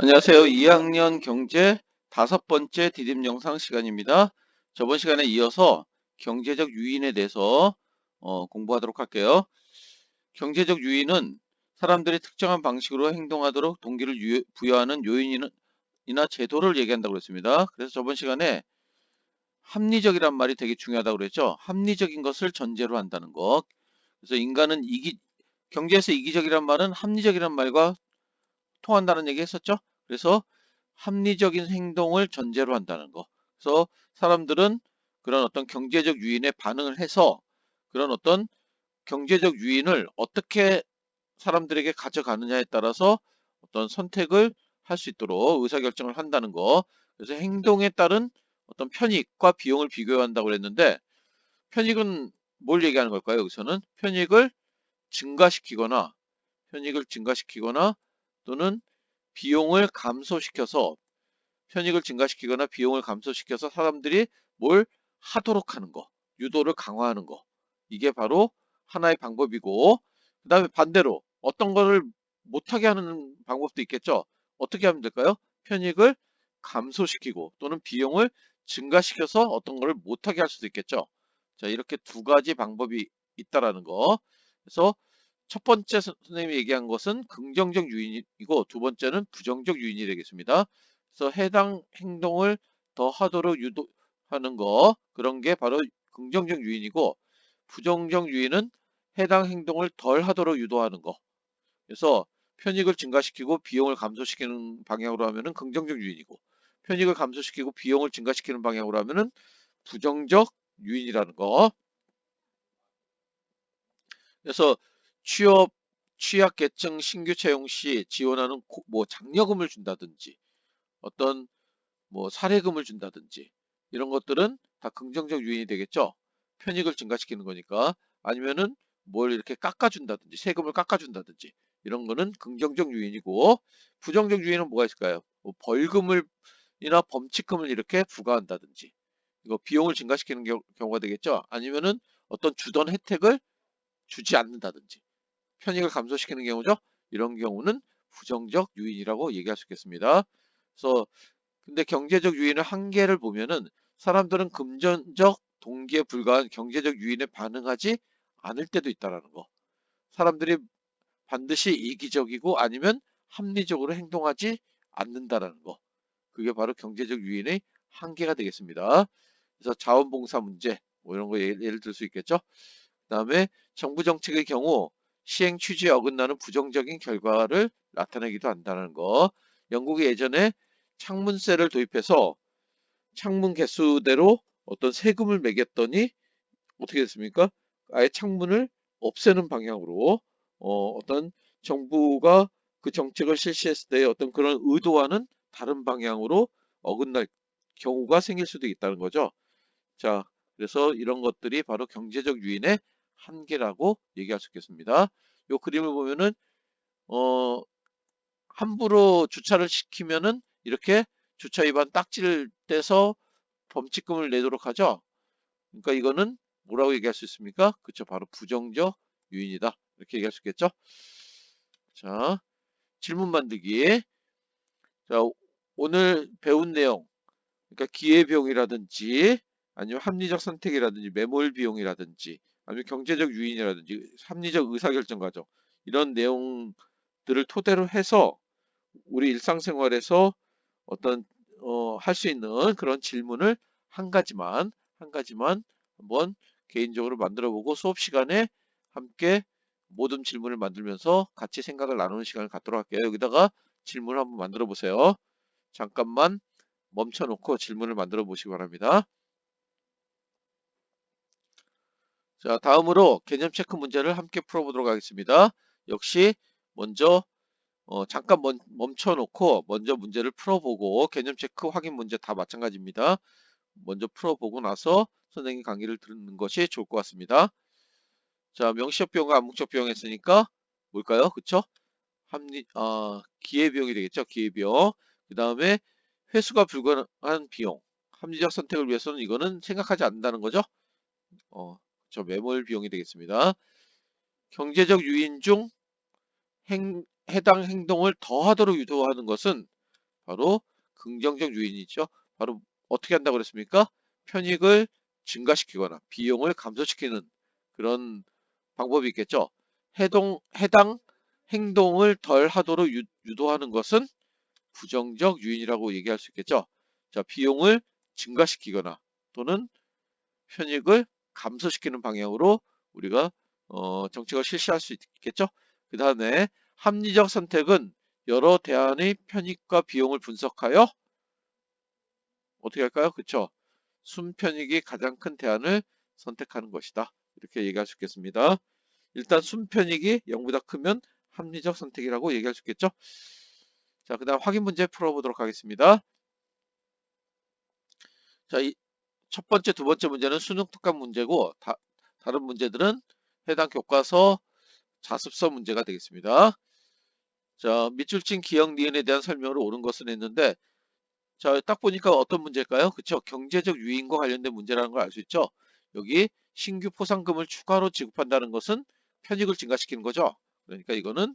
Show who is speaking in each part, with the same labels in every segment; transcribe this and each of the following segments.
Speaker 1: 안녕하세요. 2학년 경제 다섯 번째 디딤 영상 시간입니다. 저번 시간에 이어서 경제적 유인에 대해서 어, 공부하도록 할게요. 경제적 유인은 사람들이 특정한 방식으로 행동하도록 동기를 유- 부여하는 요인이나 제도를 얘기한다고 그랬습니다. 그래서 저번 시간에 합리적이란 말이 되게 중요하다고 그랬죠. 합리적인 것을 전제로 한다는 것. 그래서 인간은 이기, 경제에서 이기적이란 말은 합리적이란 말과 통한다는 얘기 했었죠. 그래서 합리적인 행동을 전제로 한다는 거. 그래서 사람들은 그런 어떤 경제적 유인에 반응을 해서 그런 어떤 경제적 유인을 어떻게 사람들에게 가져가느냐에 따라서 어떤 선택을 할 수 있도록 의사결정을 한다는 거. 그래서 행동에 따른 어떤 편익과 비용을 비교한다고 그랬는데 편익은 뭘 얘기하는 걸까요? 여기서는 편익을 증가시키거나 편익을 증가시키거나 또는 비용을 감소시켜서 편익을 증가시키거나 비용을 감소시켜서 사람들이 뭘 하도록 하는 거, 유도를 강화하는 거. 이게 바로 하나의 방법이고, 그 다음에 반대로 어떤 거를 못하게 하는 방법도 있겠죠. 어떻게 하면 될까요? 편익을 감소시키고 또는 비용을 증가시켜서 어떤 거를 못하게 할 수도 있겠죠. 자, 이렇게 두 가지 방법이 있다라는 거. 그래서 첫 번째 선생님이 얘기한 것은 긍정적 유인이고 두 번째는 부정적 유인이 되겠습니다. 그래서 해당 행동을 더 하도록 유도하는 거 그런 게 바로 긍정적 유인이고 부정적 유인은 해당 행동을 덜 하도록 유도하는 거. 그래서 편익을 증가시키고 비용을 감소시키는 방향으로 하면은 긍정적 유인이고 편익을 감소시키고 비용을 증가시키는 방향으로 하면은 부정적 유인이라는 거. 그래서 취업, 취약계층 신규 채용 시 지원하는 고- 뭐 장려금을 준다든지 어떤 뭐 사례금을 준다든지 이런 것들은 다 긍정적 유인이 되겠죠. 편익을 증가시키는 거니까 아니면은 뭘 이렇게 깎아준다든지 세금을 깎아준다든지 이런 거는 긍정적 유인이고 부정적 유인은 뭐가 있을까요? 뭐 벌금을 이나 범칙금을 이렇게 부과한다든지 이거 비용을 증가시키는 경- 경우가 되겠죠. 아니면은 어떤 주던 혜택을 주지 않는다든지 편익을 감소시키는 경우죠. 이런 경우는 부정적 유인이라고 얘기할 수 있겠습니다. 그래서 근데 경제적 유인의 한계를 보면은 사람들은 금전적 동기에 불과한 경제적 유인에 반응하지 않을 때도 있다라는 거. 사람들이 반드시 이기적이고 아니면 합리적으로 행동하지 않는다라는 거. 그게 바로 경제적 유인의 한계가 되겠습니다. 그래서 자원봉사 문제 뭐 이런 거 예를, 예를 들 수 있겠죠. 그다음에 정부 정책의 경우 시행 취지에 어긋나는 부정적인 결과를 나타내기도 한다는 거. 영국이 예전에 창문세를 도입해서 창문 개수대로 어떤 세금을 매겼더니 어떻게 됐습니까? 아예 창문을 없애는 방향으로 어, 어떤 정부가 그 정책을 실시했을 때 어떤 그런 의도와는 다른 방향으로 어긋날 경우가 생길 수도 있다는 거죠. 자, 그래서 이런 것들이 바로 경제적 유인의 한계라고 얘기할 수 있겠습니다. 이 그림을 보면은 어, 함부로 주차를 시키면은 이렇게 주차 위반 딱지를 떼서 범칙금을 내도록 하죠. 그러니까 이거는 뭐라고 얘기할 수 있습니까? 그쵸, 바로 부정적 유인이다. 이렇게 얘기할 수 있겠죠? 자, 질문 만들기. 자, 오늘 배운 내용, 그러니까 기회 비용이라든지 아니면 합리적 선택이라든지 매몰 비용이라든지 아니면 경제적 유인이라든지 합리적 의사결정 과정 이런 내용들을 토대로 해서 우리 일상생활에서 어떤 어, 할 수 있는 그런 질문을 한 가지만 한 가지만 한번 개인적으로 만들어 보고 수업 시간에 함께 모든 질문을 만들면서 같이 생각을 나누는 시간을 갖도록 할게요. 여기다가 질문을 한번 만들어 보세요. 잠깐만 멈춰 놓고 질문을 만들어 보시기 바랍니다. 자, 다음으로 개념 체크 문제를 함께 풀어보도록 하겠습니다. 역시 먼저 어, 잠깐 멈, 멈춰 놓고 먼저 문제를 풀어보고 개념 체크 확인 문제 다 마찬가지입니다. 먼저 풀어보고 나서 선생님 강의를 듣는 것이 좋을 것 같습니다. 자, 명시적 비용과 암묵적 비용 했으니까 뭘까요? 그쵸? 합리, 아, 기회비용이 되겠죠? 기회비용. 그 다음에 회수가 불가능한 비용. 합리적 선택을 위해서는 이거는 생각하지 않는다는 거죠? 어, 저 매몰 비용이 되겠습니다. 경제적 유인 중 행, 해당 행동을 더하도록 유도하는 것은 바로 긍정적 요인이죠. 바로 어떻게 한다고 그랬습니까? 편익을 증가시키거나 비용을 감소시키는 그런 방법이 있겠죠. 해동, 해당 행동을 덜 하도록 유, 유도하는 것은 부정적 요인이라고 얘기할 수 있겠죠. 자, 비용을 증가시키거나 또는 편익을 감소시키는 방향으로 우리가 어, 정책을 실시할 수 있겠죠. 그 다음에 합리적 선택은 여러 대안의 편익과 비용을 분석하여 어떻게 할까요? 그쵸? 순편익이 가장 큰 대안을 선택하는 것이다. 이렇게 얘기할 수 있겠습니다. 일단 순편익이 0보다 크면 합리적 선택이라고 얘기할 수 있겠죠? 자, 그 다음 확인 문제 풀어보도록 하겠습니다. 자, 이 첫 번째, 두 번째 문제는 수능 특강 문제고 다, 다른 문제들은 해당 교과서 자습서 문제가 되겠습니다. 자, 밑줄 친 기억 니은에 대한 설명을 옳은 것은 했는데 자, 딱 보니까 어떤 문제일까요? 그쵸? 경제적 유인과 관련된 문제라는 걸 알 수 있죠? 여기 신규 포상금을 추가로 지급한다는 것은 편익을 증가시키는 거죠. 그러니까 이거는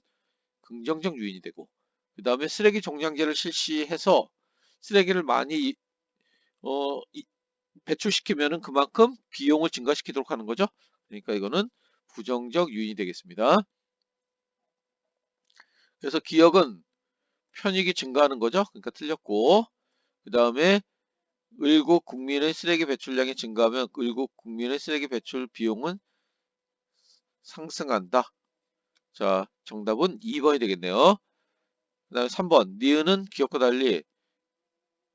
Speaker 1: 긍정적 유인이 되고 그 다음에 쓰레기 종량제를 실시해서 쓰레기를 많이 어, 배출시키면은 그만큼 비용을 증가시키도록 하는 거죠. 그러니까 이거는 부정적 유인이 되겠습니다. 그래서 기억은 편익이 증가하는 거죠. 그러니까 틀렸고 그 다음에 을국 국민의 쓰레기 배출량이 증가하면 을국 국민의 쓰레기 배출 비용은 상승한다. 자, 정답은 2번이 되겠네요. 그 다음에 3번 니은은 기억과 달리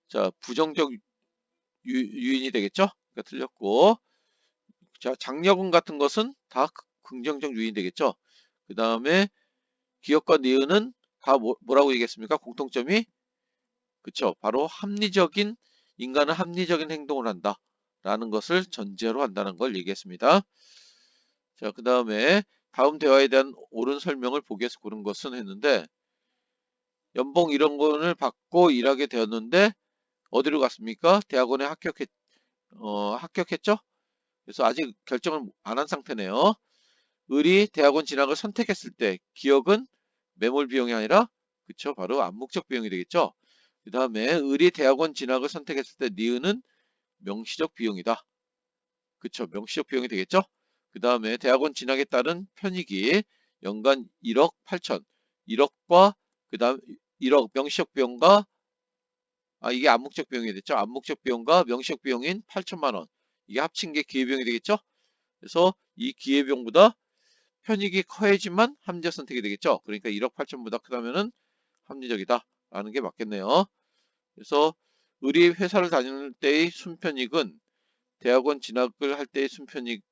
Speaker 1: 자 부정적 유, 인이 되겠죠? 그러니까 틀렸고 자 장려금 같은 것은 다 긍정적 유인이 되겠죠? 그 다음에 기억과 니은은 다 뭐, 뭐라고 얘기했습니까? 공통점이 그쵸? 바로 합리적인 인간은 합리적인 행동을 한다 라는 것을 전제로 한다는 걸 얘기했습니다. 자, 그 다음에 다음 대화에 대한 옳은 설명을 보기 위해서 고른 것은 했는데 연봉 이런 거를 받고 일하게 되었는데 어디로 갔습니까? 대학원에 합격했, 어, 합격했죠? 그래서 아직 결정을 안 한 상태네요. 을이 대학원 진학을 선택했을 때 기억은 매몰 비용이 아니라 그쵸 바로 암묵적 비용이 되겠죠. 그 다음에 을이 대학원 진학을 선택했을 때 니은은 명시적 비용이다. 그쵸 명시적 비용이 되겠죠. 그 다음에 대학원 진학에 따른 편익이 연간 1억 8천 1억과 그 다음 1억 명시적 비용과 아 이게 암묵적 비용이 됐죠. 암묵적 비용과 명시적 비용인 8천만 원 이게 합친 게 기회비용이 되겠죠. 그래서 이 기회비용보다 편익이 커야지만 합리적 선택이 되겠죠. 그러니까 1억 8천보다 크다면은 합리적이다 라는 게 맞겠네요. 그래서 의리 회사를 다닐 때의 순편익은 대학원 진학을 할 때의 순편익보다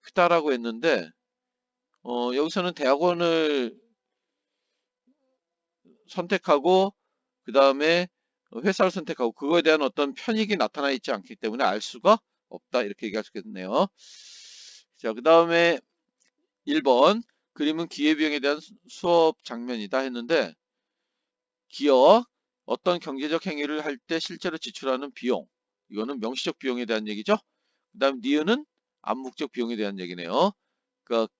Speaker 1: 크다라고 했는데 어, 여기서는 대학원을 선택하고 그 다음에 회사를 선택하고 그거에 대한 어떤 편익이 나타나 있지 않기 때문에 알 수가 없다 이렇게 얘기할 수 있겠네요. 자, 그 다음에 1번 그림은 기회비용에 대한 수업 장면이다 했는데 기업 어떤 경제적 행위를 할 때 실제로 지출하는 비용 이거는 명시적 비용에 대한 얘기죠. 그 다음 니은은 암묵적 비용에 대한 얘기네요. 그러니까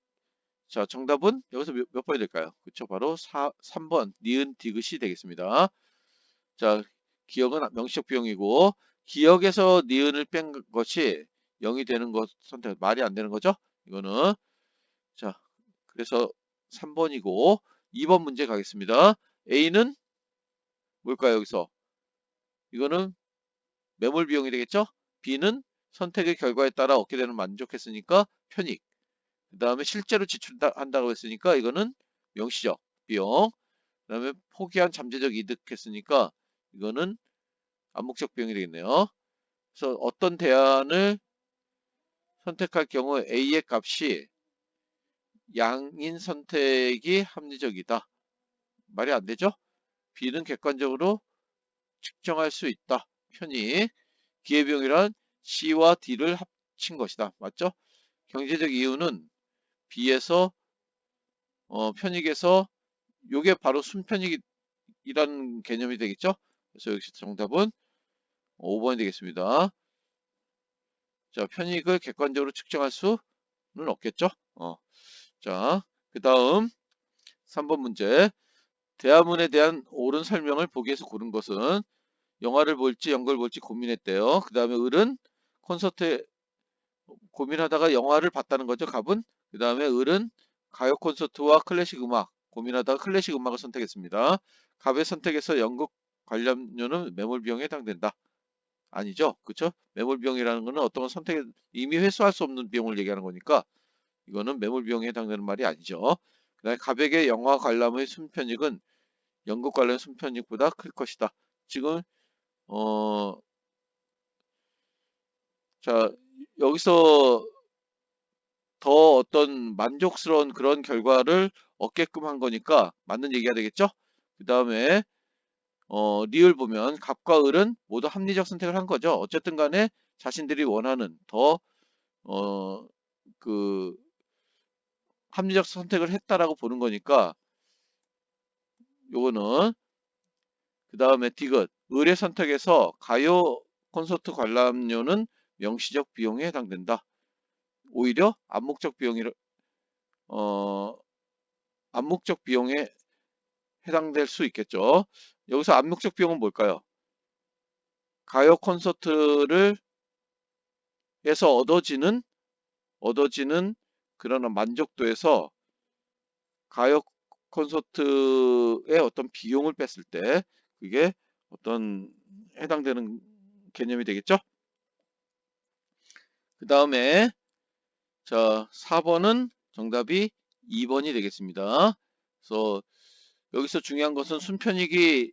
Speaker 1: 자 정답은 여기서 몇, 몇 번이 될까요? 그렇죠. 바로 4, 3번 니은 디귿이 되겠습니다. 자 기억은 명시적 비용이고 기억에서 니은을 뺀 것이 0이 되는 것 선택 말이 안 되는 거죠. 이거는 자 그래서 3번이고 2번 문제 가겠습니다. A는 뭘까요 여기서 이거는 매몰 비용이 되겠죠. B는 선택의 결과에 따라 얻게 되는 만족했으니까 편익 그 다음에 실제로 지출한다고 했으니까 이거는 명시적 비용 그 다음에 포기한 잠재적 이득 했으니까 이거는 암묵적 비용이 되겠네요. 그래서 어떤 대안을 선택할 경우 A의 값이 양인 선택이 합리적이다. 말이 안 되죠? B는 객관적으로 측정할 수 있다. 편이 기회비용이란 C와 D를 합친 것이다. 맞죠? 경제적 이유는 B에서 어, 편익에서 요게 바로 순편익이라는 개념이 되겠죠? 그래서 여기서 정답은 5번이 되겠습니다. 자, 편익을 객관적으로 측정할 수는 없겠죠? 어. 자, 그 다음 3번 문제. 대화문에 대한 옳은 설명을 보기에서 고른 것은 영화를 볼지 연극을 볼지 고민했대요. 그 다음에 을은 콘서트에 고민하다가 영화를 봤다는 거죠. 갑은 그 다음에 을은 가요 콘서트와 클래식 음악 고민하다가 클래식 음악을 선택했습니다. 갑의 선택에서 연극 관련료는 매몰 비용에 해당된다. 아니죠. 그쵸? 매몰 비용이라는 것은 어떤 선택에 이미 회수할 수 없는 비용을 얘기하는 거니까 이거는 매몰 비용에 해당되는 말이 아니죠. 그 다음에 가백의 영화 관람의 순편익은 연극 관련 순편익보다 클 것이다. 지금 어, 자, 여기서 더 어떤 만족스러운 그런 결과를 얻게끔 한 거니까 맞는 얘기가 되겠죠? 그 다음에 어, 리을 보면 갑과 을은 모두 합리적 선택을 한 거죠. 어쨌든 간에 자신들이 원하는 더, 어, 그, 합리적 선택을 했다라고 보는 거니까 요거는 그 다음에 디귿 을의 선택에서 가요 콘서트 관람료는 명시적 비용에 해당된다. 오히려 암묵적 비용이 어 암묵적 비용에 해당될 수 있겠죠. 여기서 암묵적 비용은 뭘까요? 가요 콘서트를 에서 얻어지는 얻어지는 그런 만족도에서 가요 콘서트의 어떤 비용을 뺐을 때 그게 어떤 해당되는 개념이 되겠죠? 그 다음에 자 4번은 정답이 2번이 되겠습니다. 그래서 여기서 중요한 것은 순편익이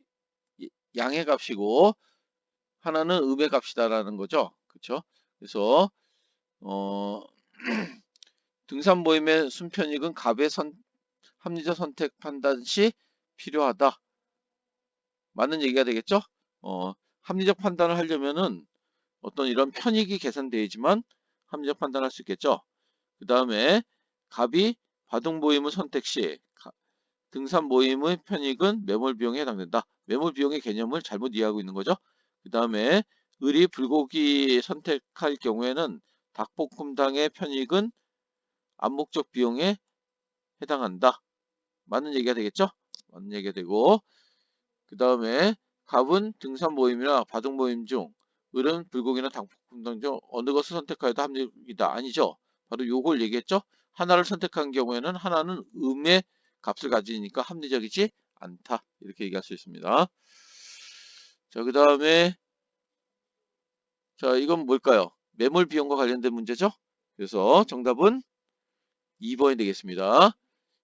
Speaker 1: 양의 값이고 하나는 음의 값이다라는 거죠. 그렇죠? 그래서 어, 등산 모임의 순편익은 갑의 선, 합리적 선택 판단 시 필요하다. 맞는 얘기가 되겠죠? 어, 합리적 판단을 하려면은 어떤 이런 편익이 계산되지만 합리적 판단할 수 있겠죠. 그 다음에 갑이 바둑 모임을 선택 시 등산 모임의 편익은 매몰 비용에 해당된다. 매몰 비용의 개념을 잘못 이해하고 있는 거죠. 그 다음에 을이 불고기 선택할 경우에는 닭볶음탕의 편익은 암묵적 비용에 해당한다. 맞는 얘기가 되겠죠? 맞는 얘기가 되고 그 다음에 갑은 등산 모임이나 바둑 모임 중 을은 불고기나 닭볶음탕 중 어느 것을 선택하여도 합리적이다. 아니죠? 바로 요걸 얘기했죠? 하나를 선택한 경우에는 하나는 음의 값을 가지니까 합리적이지 않다. 이렇게 얘기할 수 있습니다. 자, 그 다음에 자, 이건 뭘까요? 매몰 비용과 관련된 문제죠? 그래서 정답은 2번이 되겠습니다.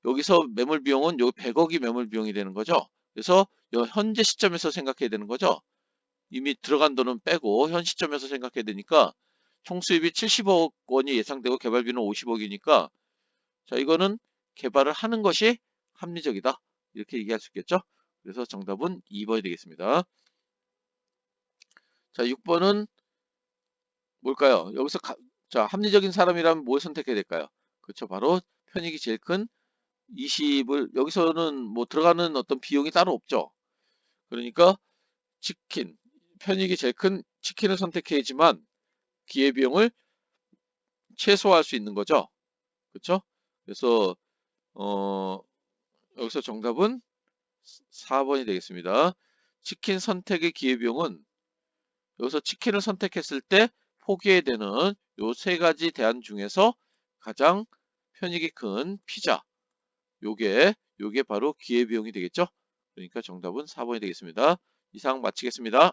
Speaker 1: 여기서 매몰 비용은 요 100억이 매몰 비용이 되는 거죠. 그래서 현재 시점에서 생각해야 되는 거죠. 이미 들어간 돈은 빼고 현 시점에서 생각해야 되니까 총 수입이 70억 원이 예상되고 개발비는 50억이니까 자 이거는 개발을 하는 것이 합리적이다. 이렇게 얘기할 수 있겠죠. 그래서 정답은 2번이 되겠습니다. 자 6번은 뭘까요? 여기서 가, 자 합리적인 사람이라면 뭘 선택해야 될까요? 그렇죠. 바로 편익이 제일 큰 20을 여기서는 뭐 들어가는 어떤 비용이 따로 없죠. 그러니까 치킨 편익이 제일 큰 치킨을 선택해야지만 기회비용을 최소화할 수 있는 거죠. 그렇죠? 그래서 어, 여기서 정답은 4번이 되겠습니다. 치킨 선택의 기회비용은 여기서 치킨을 선택했을 때 포기해야 되는 요 세 가지 대안 중에서 가장 편익이 큰 피자 요게 요게 바로 기회비용이 되겠죠. 그러니까 정답은 4번이 되겠습니다. 이상 마치겠습니다.